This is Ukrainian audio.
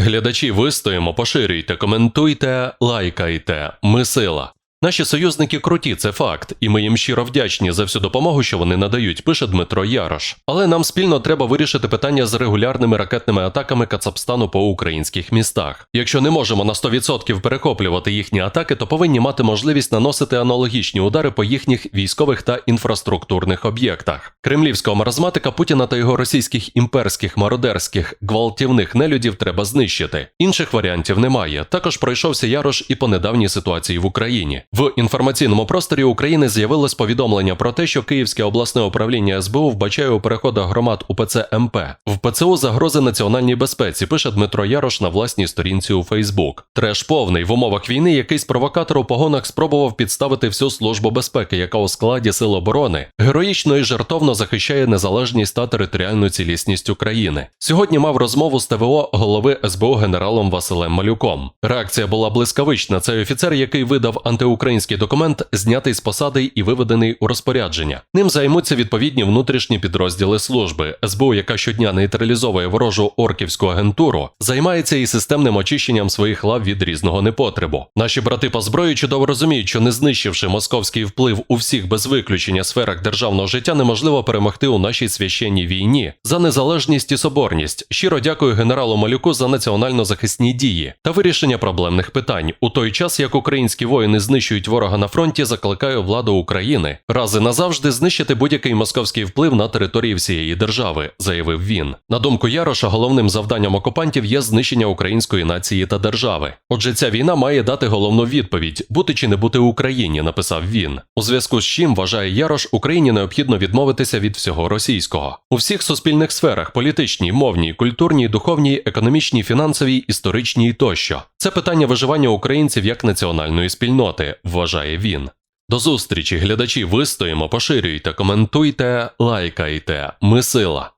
Глядачі вистоїмо, поширюйте, коментуйте, лайкайте. Ми сила. Наші союзники круті, це факт, і ми їм щиро вдячні за всю допомогу, що вони надають, пише Дмитро Ярош. Але нам спільно треба вирішити питання з регулярними ракетними атаками Кацапстану по українських містах. Якщо не можемо на 100% перехоплювати їхні атаки, то повинні мати можливість наносити аналогічні удари по їхніх військових та інфраструктурних об'єктах. Кремлівського маразматика Путіна та його російських імперських мародерських гвалтівних нелюдів треба знищити. Інших варіантів немає. Також пройшовся Ярош і по недавній ситуації в Україні. В інформаційному просторі України з'явилось повідомлення про те, що Київське обласне управління СБУ вбачає у переходах громад УПЦ МП. В ПЦУ загрози національній безпеці, пише Дмитро Ярош на власній сторінці у Фейсбук. Треш повний в умовах війни якийсь провокатор у погонах спробував підставити всю службу безпеки, яка у складі сил оборони героїчно і жертовно захищає незалежність та територіальну цілісність України. Сьогодні мав розмову з ТВО голови СБУ генералом Василем Малюком. Реакція була блискавична. Цей офіцер, який видав антиукраїнський документ, знятий з посади і виведений у розпорядження. Ним займуться відповідні внутрішні підрозділи служби. СБУ, яка щодня нейтралізовує ворожу орківську агентуру, займається і системним очищенням своїх лав від різного непотребу. Наші брати по зброї чудово розуміють, що не знищивши московський вплив у всіх без виключення сферах державного життя, неможливо перемогти у нашій священній війні за незалежність і соборність. Щиро дякую генералу Малюку за національно-захисні дії та вирішення проблемних питань. У той час, як українські воїни знищують ворога на фронті, закликаю владу України раз і назавжди знищити будь-який московський вплив на території всієї держави, заявив він. На думку Яроша, головним завданням окупантів є знищення української нації та держави. Отже, ця війна має дати головну відповідь бути чи не бути Україні, написав він. У зв'язку з чим вважає Ярош, Україні необхідно відмовитися від всього російського у всіх суспільних сферах політичній, мовній, культурній, духовній, економічній, фінансовій, історичній тощо. Це питання виживання українців як національної спільноти, вважає він. До зустрічі, глядачі, вистоїмо, поширюйте, коментуйте, лайкайте. Ми сила.